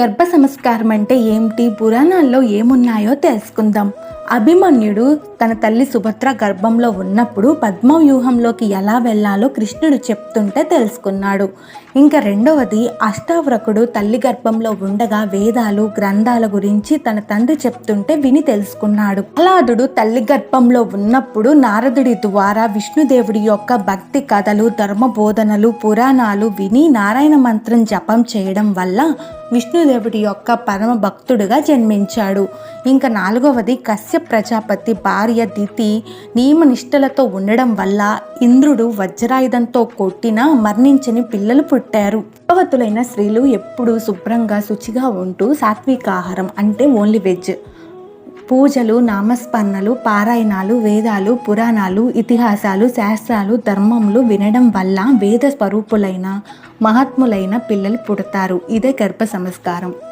గర్భ సంస్కారం అంటే ఏమిటి? పురాణాల్లో ఏమున్నాయో తెలుసుకుందాం. అభిమన్యుడు తన తల్లి సుభద్ర గర్భంలో ఉన్నప్పుడు పద్మవ్యూహంలోకి ఎలా వెళ్ళాలో కృష్ణుడు చెప్తుంటే తెలుసుకున్నాడు. ఇంకా రెండవది అష్టావ్రకుడు తల్లి గర్భంలో ఉండగా వేదాలు గ్రంథాల గురించి తన తండ్రి చెప్తుంటే విని తెలుసుకున్నాడు. ప్రహ్లాదుడు తల్లి గర్భంలో ఉన్నప్పుడు నారదుడి ద్వారా విష్ణుదేవుడి యొక్క భక్తి కథలు ధర్మ బోధనలు పురాణాలు విని నారాయణ మంత్రం జపం చేయడం వల్ల విష్ణుదేవుడి యొక్క పరమ భక్తుడుగా జన్మించాడు. ఇంకా నాలుగవది కశ్యప్ ప్రజాపతి భార్య దితి నియమనిష్టలతో ఉండడం వల్ల ఇంద్రుడు వజ్రాయుధంతో కొట్టిన మరణించని పిల్లలు పుట్టారు. గర్భవతులైన స్త్రీలు ఎప్పుడూ శుభ్రంగా శుచిగా ఉంటూ సాత్విక ఆహారం అంటే ఓన్లీ వెజ్. పూజలు నామస్మరణలు పారాయణాలు వేదాలు పురాణాలు ఇతిహాసాలు శాస్త్రాలు ధర్మములు వినడం వల్ల వేద స్వరూపులైన మహాత్ములైన పిల్లలు పుడతారు. ఇదే గర్భ సంస్కారం.